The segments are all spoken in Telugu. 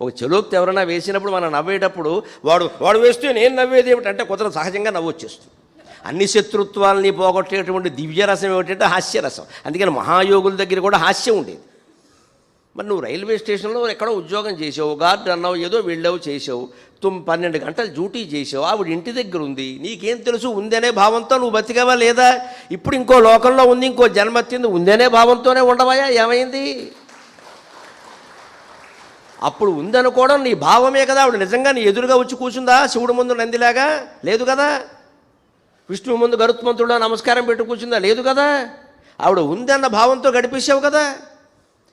ఒక చెలోక్తి ఎవరైనా వేసినప్పుడు మనం నవ్వేటప్పుడు వాడు వాడు వేస్తే నేను నవ్వేది ఏమిటి? అంటే కొంత సహజంగా నవ్వు వచ్చేస్తుంది. అన్ని శత్రుత్వాలని పోగొట్టేటువంటి దివ్యరసం ఏమిటంటే హాస్యరసం. అందుకని మహాయోగుల దగ్గర కూడా హాస్యం ఉండేది. మరి నువ్వు రైల్వే స్టేషన్లో ఎక్కడో ఉద్యోగం చేసావు గార్డ్ అన్నావు ఏదో వెళ్ళావు చేసావు తొమ్మిది పన్నెండు గంటలు డ్యూటీ చేసావు ఆవిడ ఇంటి దగ్గర ఉంది నీకేం తెలుసు ఉందనే భావంతో నువ్వు బతికావా లేదా? ఇప్పుడు ఇంకో లోకంలో ఉంది ఇంకో జన్మత్తింది ఉందనే భావంతోనే ఉండవాయా? ఏమైంది? అప్పుడు ఉందనుకోవడం నీ భావమే కదా. ఆవిడ నిజంగా నీ ఎదురుగా వచ్చి కూర్చుందా? శివుడు ముందు నందిలాగా? లేదు కదా. విష్ణువు ముందు గరుత్మంతుడు నమస్కారం పెట్టు కూర్చుందా? లేదు కదా. ఆవిడ ఉందన్న భావంతో గడిపేసావు కదా.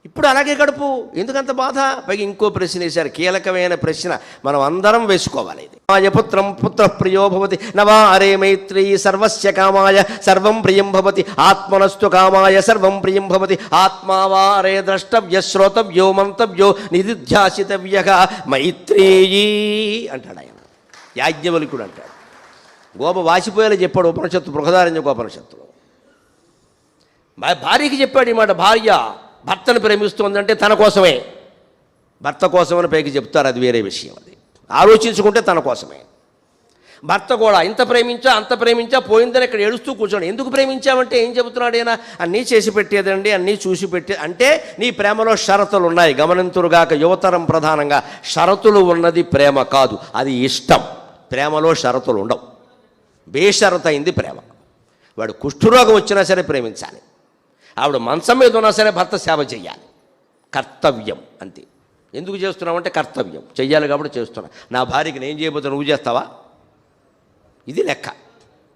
ఇప్పుడు అలాగే గడుపు. ఎందుకంత బాధ? పైగా ఇంకో ప్రశ్న వేశారు. కీలకమైన ప్రశ్న. మనం అందరం వేసుకోవాలి ఇది. మాయపుత్రం పుత్ర ప్రియో భవతి. నవా అరే మైత్రీ సర్వస్య కామాయ. సర్వం ప్రియం భవతి. ఆత్మనస్తు కామాయ. సర్వం ప్రియం భవతి. ఆత్మావా అరే ద్రష్టవ్య శ్రోతవ్యో మంతవ్యో నిధిధ్యాసితవ్య. మైత్రేయీ అంటాడు ఆయన. యాజ్ఞవల్కుడు అంటాడు. గోప వాసిపోయేలా చెప్పాడు ఉపనిషత్తు బృహదారంజ ఉపనిషత్తులో భార్యకి చెప్పాడు ఈ మాట భార్య. భర్తను ప్రేమిస్తోందంటే తన కోసమే. భర్త కోసమని పైకి చెప్తారు అది వేరే విషయం అది. ఆలోచించుకుంటే తన కోసమే. భర్త కూడా ఇంత ప్రేమించా అంత ప్రేమించా పోయిందని ఇక్కడ ఏడుస్తూ కూర్చోండి. ఎందుకు ప్రేమించామంటే ఏం చెబుతున్నాడు ఈయన? అన్నీ చేసి పెట్టేదండి అన్నీ చూసి పెట్టే అంటే నీ ప్రేమలో షరతులు ఉన్నాయి. గమనింతురుగాక యువతరం ప్రధానంగా. షరతులు ఉన్నది ప్రేమ కాదు అది ఇష్టం. ప్రేమలో షరతులు ఉండవు. బేషరత అయింది ప్రేమ. వాడు కుష్ఠరోగం వచ్చినా సరే ప్రేమించాలి. ఆవిడ మంచం మీద ఉన్నా సరే భర్త సేవ చేయాలి కర్తవ్యం అంతే. ఎందుకు చేస్తున్నావంటే కర్తవ్యం. చెయ్యాలి కాబట్టి చేస్తున్నా. నా భార్యకి నేను చేయబోతున్నా నువ్వు చేస్తావా? ఇది లెక్క.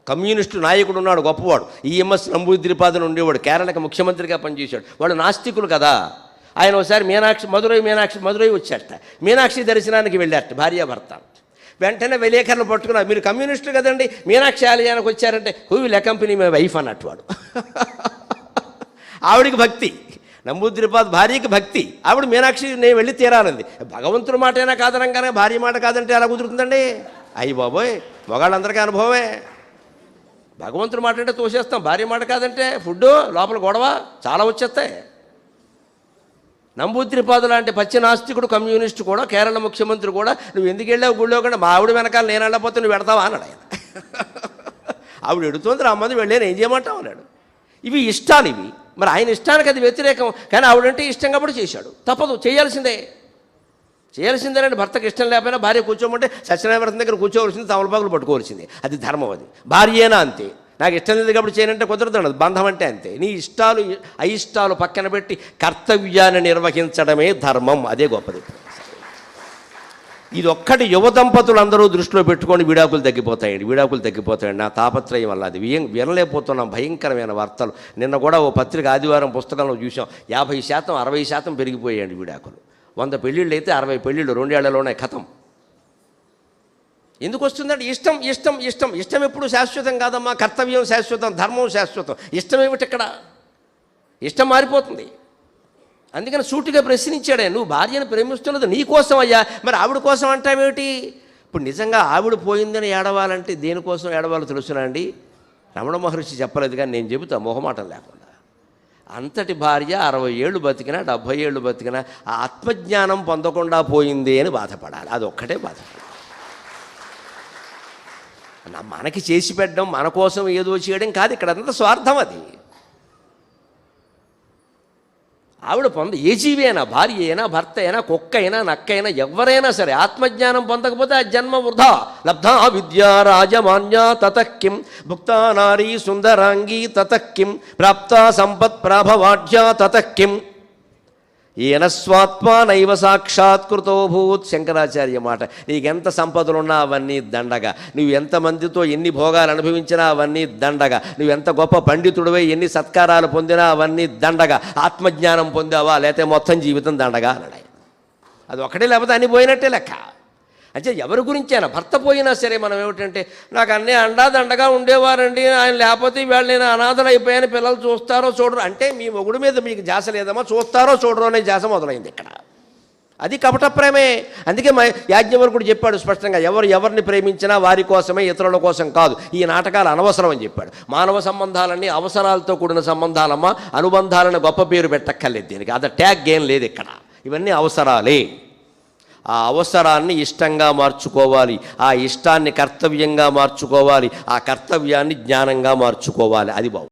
కమ్యూనిస్టు నాయకుడు ఉన్నాడు గొప్పవాడు. ఈఎంఎస్ నంబూదిరిపాదన ఉండేవాడు కేరళకి ముఖ్యమంత్రిగా పనిచేశాడు. వాడు నాస్తికులు కదా. ఆయన ఒకసారి మీనాక్షి మధురై మీనాక్షి మధురై వచ్చారట. మీనాక్షి దర్శనానికి వెళ్ళారట భార్యాభర్త వెంటనే విలేకరులు పట్టుకున్నారు మీరు కమ్యూనిస్టులు కదండి మీనాక్షి ఆలయానికి వచ్చారంటే who will company my wife అన్నట్టు వాడు ఆవిడికి భక్తి. నంబూద్రిపాద్ భార్యకి భక్తి. ఆవిడ మీనాక్షి నేను వెళ్ళి తీరానంది. భగవంతుడి మాటైనా అయినా కాదనంగానే భార్య మాట కాదంటే ఎలా కుదురుతుందండి? అయ్యి బాబోయ్ మగాళ్ళందరికీ అనుభవమే. భగవంతుడి మాట అంటే తోసేస్తాం. భార్య మాట కాదంటే ఫుడ్ లోపల గొడవ చాలా వచ్చేస్తాయి. నంబూద్రిపాదు లాంటి పచ్చి నాస్తికుడు కమ్యూనిస్టు కూడా కేరళ ముఖ్యమంత్రి కూడా నువ్వు ఎందుకు వెళ్ళావు గుళ్ళో కూడా మా ఆవిడ వెనకాల నేను వెళ్ళకపోతే నువ్వు పెడతావా? అన్నాడు ఆయన. ఆవిడ ఎడుతుంది రామ్మంది వెళ్ళాను ఏం చేయమంటావు? అన్నాడు. ఇవి ఇష్టాలు ఇవి. మరి ఆయన ఇష్టానికి అది వ్యతిరేకం. కానీ ఆవిడంటే ఇష్టం కాబట్టి చేశాడు. తప్పదు. చేయాల్సిందే. చేయాల్సిందేనండి భర్తకి ఇష్టం లేకపోయినా భార్య కూర్చోమంటే సత్యనారాయణ దగ్గర కూర్చోవలసింది తమలపాకులు పట్టుకోవాల్సిందే. అది ధర్మం అది. భార్యేనా అంతే. నాకు ఇష్టం లేదు కాబట్టి చేయనంటే కుదరదు బంధం అంటే అంతే. నీ ఇష్టాలు అయిష్టాలు పక్కన పెట్టి కర్తవ్యాన్ని నిర్వహించడమే ధర్మం. అదే గొప్పది. ఇది ఒక్కటి యువ దంపతులు అందరూ దృష్టిలో పెట్టుకొని విడాకులు తగ్గిపోతాయండి విడాకులు తగ్గిపోతాయండి. నా తాపత్రయం వల్ల అది వినలేకపోతున్నాం. భయంకరమైన వార్తలు. నిన్న కూడా ఓ పత్రిక ఆదివారం పుస్తకంలో చూసాం యాభై శాతం అరవై శాతం పెరిగిపోయాయండి విడాకులు. వంద పెళ్ళిళ్ళు అయితే అరవై పెళ్ళిళ్ళు రెండేళ్ళలోనే కథం. ఎందుకు వస్తుందంటే ఇష్టం ఇష్టం ఇష్టం. ఇష్టం ఎప్పుడు శాశ్వతం కాదమ్మా. కర్తవ్యం శాశ్వతం ధర్మం శాశ్వతం. ఇష్టం ఏమిటి ఇక్కడ? ఇష్టం మారిపోతుంది. అందుకని సూటిగా ప్రశ్నించాడే నువ్వు భార్యను ప్రేమిస్తున్నది నీ కోసం అయ్యా. మరి ఆవిడ కోసం అంటావేమిటి ఇప్పుడు నిజంగా ఆవిడ పోయిందని ఏడవాలంటే దేనికోసం ఏడవాలో తెలుసునా అండి? రమణ మహర్షి చెప్పలేదు కానీ నేను చెబుతా మొహమాటం లేకుండా. అంతటి భార్య అరవై ఏళ్ళు బతికినా డెబ్భై ఏళ్ళు బతికినా ఆ ఆత్మజ్ఞానం పొందకుండా పోయింది అని బాధపడాలి. అది ఒక్కటే బాధపడాలి మనకి చేసి పెట్టడం మన కోసం ఏదో చేయడం కాదు ఇక్కడ అంత స్వార్థం అది. ఆవిడ పొంద ఏ జీవి అయినా భార్య అయినా భర్త అయినా కుక్క అయినా నక్క అయినా ఎవరైనా సరే ఆత్మజ్ఞానం పొందకపోతే ఆ జన్మ వృధా. లబ్ధా విద్యా రాజమాన్య తతక్కిం భుక్తా నారీ సుందరాంగీ తతక్కిం ప్రాప్త సంపత్ ప్రాభవాఢ్యా తతక్కిం ఈయన స్వాత్మ నైవ సాక్షాత్కృతో భూత్ శంకరాచార్య మాట. నీకెంత సంపదలున్నా అవన్నీ దండగా. నువ్వు ఎంతమందితో ఎన్ని భోగాలు అనుభవించినా అవన్నీ దండగా. నువ్వు ఎంత గొప్ప పండితుడివై ఎన్ని సత్కారాలు పొందినా అవన్నీ దండగా. ఆత్మజ్ఞానం పొందావా? లేకపోతే మొత్తం జీవితం దండగా అన్నాడు అది ఒకటే లేకపోతే అన్ని పోయినట్టే లెక్క. అంటే ఎవరి గురించైనా? భర్త పోయినా సరే మనం ఏమిటంటే నాకు అన్నీ అండాదండగా ఉండేవారండి ఆయన లేకపోతే ఇవాళ నేను అనాథలు అయిపోయాను పిల్లలు చూస్తారో చూడరు. అంటే మీ మొగుడు మీద మీకు జాస లేదమ్మా చూస్తారో చూడరు అనే జాస మొదలైంది ఇక్కడ. అది కపట ప్రేమే అందుకే మా యాజ్ఞవల్కుడు చెప్పాడు స్పష్టంగా ఎవరు ఎవరిని ప్రేమించినా వారి కోసమే ఇతరుల కోసం కాదు. ఈ నాటకాలు అనవసరం అని చెప్పాడు. మానవ సంబంధాలన్నీ అవసరాలతో కూడిన సంబంధాలమ్మా అనుబంధాలను గొప్ప పేరు పెట్టక్కర్లేదు దీనికి. అది ట్యాగ్ ఏం లేదు ఇక్కడ. ఇవన్నీ అవసరాలే. ఆ అవసరాన్ని ఇష్టంగా మార్చుకోవాలి. ఆ ఇష్టాన్ని కర్తవ్యంగా మార్చుకోవాలి. ఆ కర్తవ్యాన్ని జ్ఞానంగా మార్చుకోవాలి. అది బావు